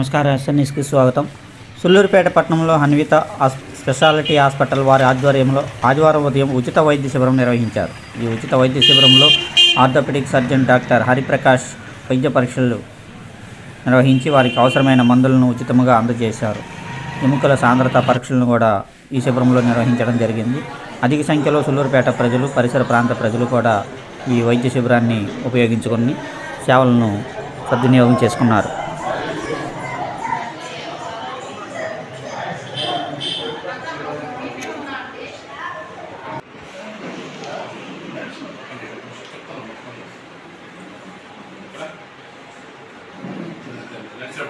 నమస్కారం ఎస్ఎన్ఎస్కి స్వాగతం. సుల్లూరుపేట పట్టణంలో హన్విత స్పెషాలిటీ హాస్పిటల్ వారి ఆధ్వర్యంలో ఆదివారం ఉదయం ఉచిత వైద్య శిబిరం నిర్వహించారు. ఈ ఉచిత వైద్య శిబిరంలో ఆర్థోపెడిక్ సర్జన్ డాక్టర్ హరిప్రకాష్ వైద్య పరీక్షలు నిర్వహించి వారికి అవసరమైన మందులను ఉచితంగా అందజేశారు. ఎముకల సాంద్రత పరీక్షలను కూడా ఈ శిబిరంలో నిర్వహించడం జరిగింది. అధిక సంఖ్యలో సుల్లూరుపేట ప్రజలు పరిసర ప్రాంత ప్రజలు కూడా ఈ వైద్య శిబిరాన్ని ఉపయోగించుకొని సేవలను సద్వినియోగం చేసుకున్నారు.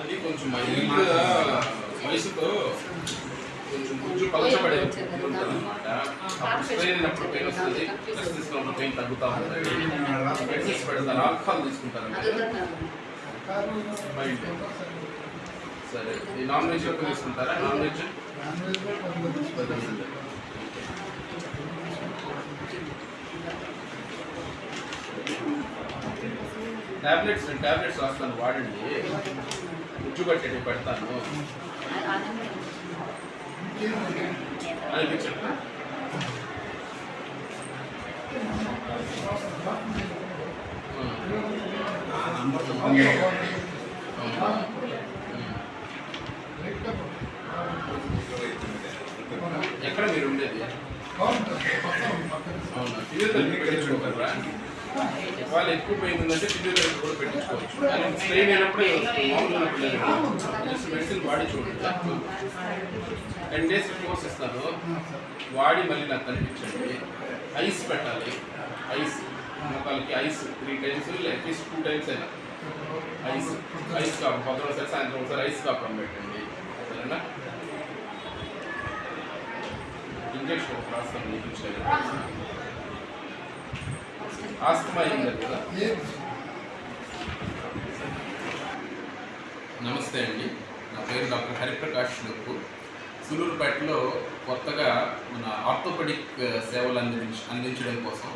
అది కొంచెం వయసుతో కొంచెం కొంచెం పలచబడే అనమాట అప్పుడు పెయిన్ వస్తుంది రెస్ట్ తీసుకున్నప్పుడు పెయిన్ తగ్గుతూ ఉంటుంది మెడిసిన్స్ పెడతారు ఆల్కహాల్ తీసుకుంటారు సరే ఈ నాన్ వెజ్ ఎక్కువ తీసుకుంటారా నాన్ వెజ్ టాబ్లెట్స్ టాబ్లెట్స్ రాస్తాను వాడండి. కట్టేటి పెడతాను. అనిపించండి ఎక్కడ మీరు ఉండేది? అవునా. వాళ్ళు ఎక్కువ పెయిన్ ఉందంటే ఫిజియోథెరపీ కూడా పెట్టించుకోవచ్చు. కానీ స్ట్రెయిన్ అయినప్పుడు మామూలు లేదు మెడిసిన్ వాడి చూడండి. టెన్ డేస్ కోర్స్ ఇస్తారు వాడి మళ్ళీ నాకు కనిపించండి. ఐస్ పెట్టాలి. ఐస్ మొక్కలకి ice three times at least two times అయినా. ఐస్ ఐస్ కాపు. పొద్దున ఒకసారి సాయంత్రం ఒకసారి ఐస్ కాపం పెట్టండి. సరేనా? ఇంజక్షన్ ఒక రాస్తాను మీకు ఆస్తమా అయింది కదా నమస్తే అండి. నా పేరు డాక్టర్ హరిప్రకాష్ నొప్పు. సూలూరుపేటలో కొత్తగా మన ఆర్థోపెడిక్ సేవలు అందించ అందించడం కోసం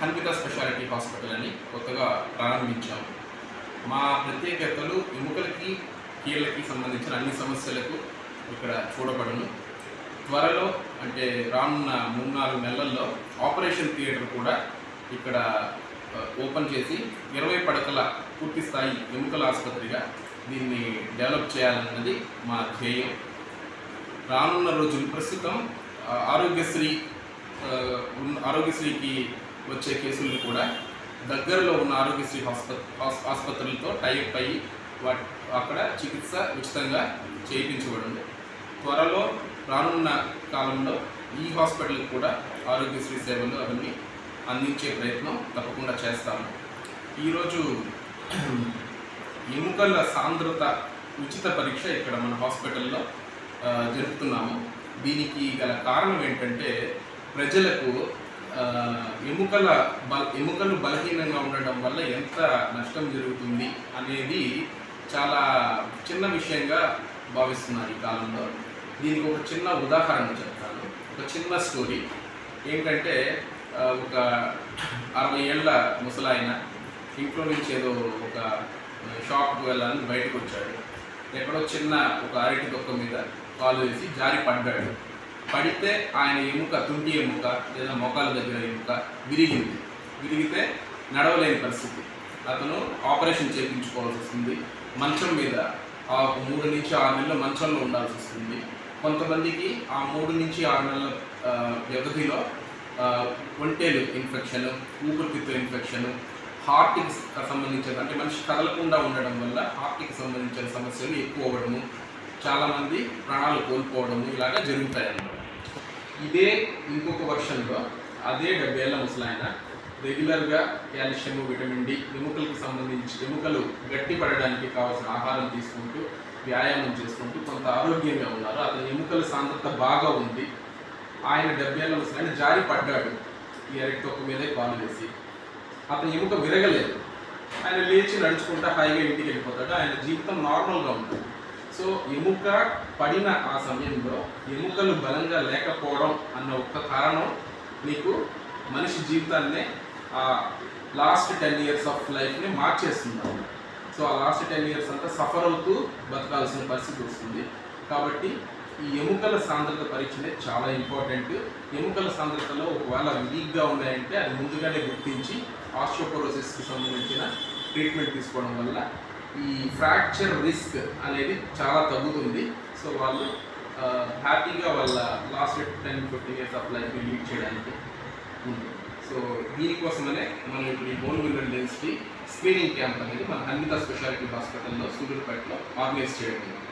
హన్విత స్పెషాలిటీ హాస్పిటల్ అని కొత్తగా ప్రారంభించాము. మా ప్రత్యేకతలు ఎముకలకి కీళ్ళకి సంబంధించిన అన్ని సమస్యలకు ఇక్కడ చూడబడను. త్వరలో అంటే రానున్న మూడు నాలుగు నెలల్లో ఆపరేషన్ థియేటర్ కూడా ఇక్కడ ఓపెన్ చేసి ఇరవై పడకల పూర్తి స్థాయి ఎముకల ఆసుపత్రిగా దీన్ని డెవలప్ చేయాలన్నది మా ధ్యేయం. రానున్న రోజులు ప్రస్తుతం ఆరోగ్యశ్రీ ఆరోగ్యశ్రీకి వచ్చే కేసులను కూడా దగ్గరలో ఉన్న ఆరోగ్యశ్రీ హాస్ప ఆసుపత్రులతో టైప్ అయ్యి వాట్ అక్కడ చికిత్స ఉచితంగా చేయించబడింది. త్వరలో రానున్న కాలంలో ఈ హాస్పిటల్కి కూడా ఆరోగ్యశ్రీ సేవలు అవన్నీ అందించే ప్రయత్నం తప్పకుండా చేస్తాము. ఈరోజు ఎముకల సాంద్రత ఉచిత పరీక్ష ఇక్కడ మన హాస్పిటల్లో జరుపుతున్నాము. దీనికి గల కారణం ఏంటంటే ప్రజలకు ఎముకల బల ఎముకలు బలహీనంగా ఉండడం వల్ల ఎంత నష్టం జరుగుతుంది అనేది చాలా చిన్న విషయంగా భావిస్తున్నారు ఈ కాలంలో. దీనికి ఒక చిన్న ఉదాహరణ చెప్తాను. ఒక చిన్న స్టోరీ. ఏంటంటే ఒక అరవై ఏళ్ళ ముసలాయన ఇంట్లో నుంచి ఏదో ఒక షాప్కి వెళ్ళాలని బయటకు వచ్చాడు. ఎక్కడో చిన్న ఒక అరటి తొక్క మీద కాలు వేసి జారి పడ్డాడు. పడితే ఆయన ఎముక తుంటి ఎముక లేదా మోకాల దగ్గర ఎముక విరిగింది. విరిగితే నడవలేని పరిస్థితి. అతను ఆపరేషన్ చేయించుకోవాల్సి వస్తుంది. మంచం మీద ఆ మూడు నుంచి ఆరు నెలల మంచంలో ఉండాల్సి వస్తుంది. కొంతమందికి ఆ మూడు నుంచి ఆరు నెలల వ్యవధిలో ఒంటేలు ఇన్ఫెక్షన్ ఊపిరితిత్తు ఇన్ఫెక్షన్ హార్ట్కి సంబంధించిన అంటే మనిషి కదలకుండా ఉండడం వల్ల హార్ట్కి సంబంధించిన సమస్యలు ఎక్కువ అవ్వడము చాలామంది ప్రాణాలు కోల్పోవడము ఇలాగా జరుగుతాయన్నమాట. ఇదే ఇంకొక వర్షన్లో అదే డెబ్బేళ్ళ ముసలాయన రెగ్యులర్గా కాల్షియం విటమిన్ డి ఎముకలకు సంబంధించి ఎముకలు గట్టిపడడానికి కావాల్సిన ఆహారం తీసుకుంటూ వ్యాయామం చేసుకుంటూ కొంత ఆరోగ్యంగా ఉన్నారు. అతని ఎముకల సాంద్రత బాగా ఉంది. ఆయన డెబ్బేళ్ళ ముసలాయన జారి పడ్డాడు. ఈ అరటి తొక్క మీదే కాలు వేసి. అతని ఎముక విరగలేదు. ఆయన లేచి నడుచుకుంటా హాయిగా ఇంటికి వెళ్ళిపోతాడు. ఆయన జీవితం నార్మల్గా ఉంటుంది. సో ఎముక పడిన ఆ సమయంలో ఎముకలు బలంగా లేకపోవడం అన్న ఒక్క కారణం నీకు మనిషి జీవితాన్నే ఆ లాస్ట్ టెన్ ఇయర్స్ ఆఫ్ లైఫ్ని మార్చేస్తుంది. సో ఆ లాస్ట్ టెన్ ఇయర్స్ అంతా సఫర్ అవుతూ బతకాల్సిన పరిస్థితి వస్తుంది. కాబట్టి ఈ ఎముకల సాంద్రత పరీక్షనే చాలా ఇంపార్టెంట్. ఎముకల సాంద్రతలో ఒకవేళ వీక్గా ఉన్నాయంటే అది ముందుగానే గుర్తించి ఆస్ట్రోపోరోసిస్కి సంబంధించిన ట్రీట్మెంట్ తీసుకోవడం వల్ల ఈ ఫ్రాక్చర్ రిస్క్ అనేది చాలా తగ్గుతుంది. సో వాళ్ళు హ్యాపీగా వాళ్ళ last ten fifteen years of లైఫ్ని లీడ్ చేయడానికి ఉంది సో దీనికోసమనే మనం ఇప్పుడు ఈ bone mineral density screening camp అనేది మన అన్విత స్పెషాలిటీ హాస్పిటల్లో సూర్యుపేటలో ఆర్గనైజ్ చేయడం జరిగింది.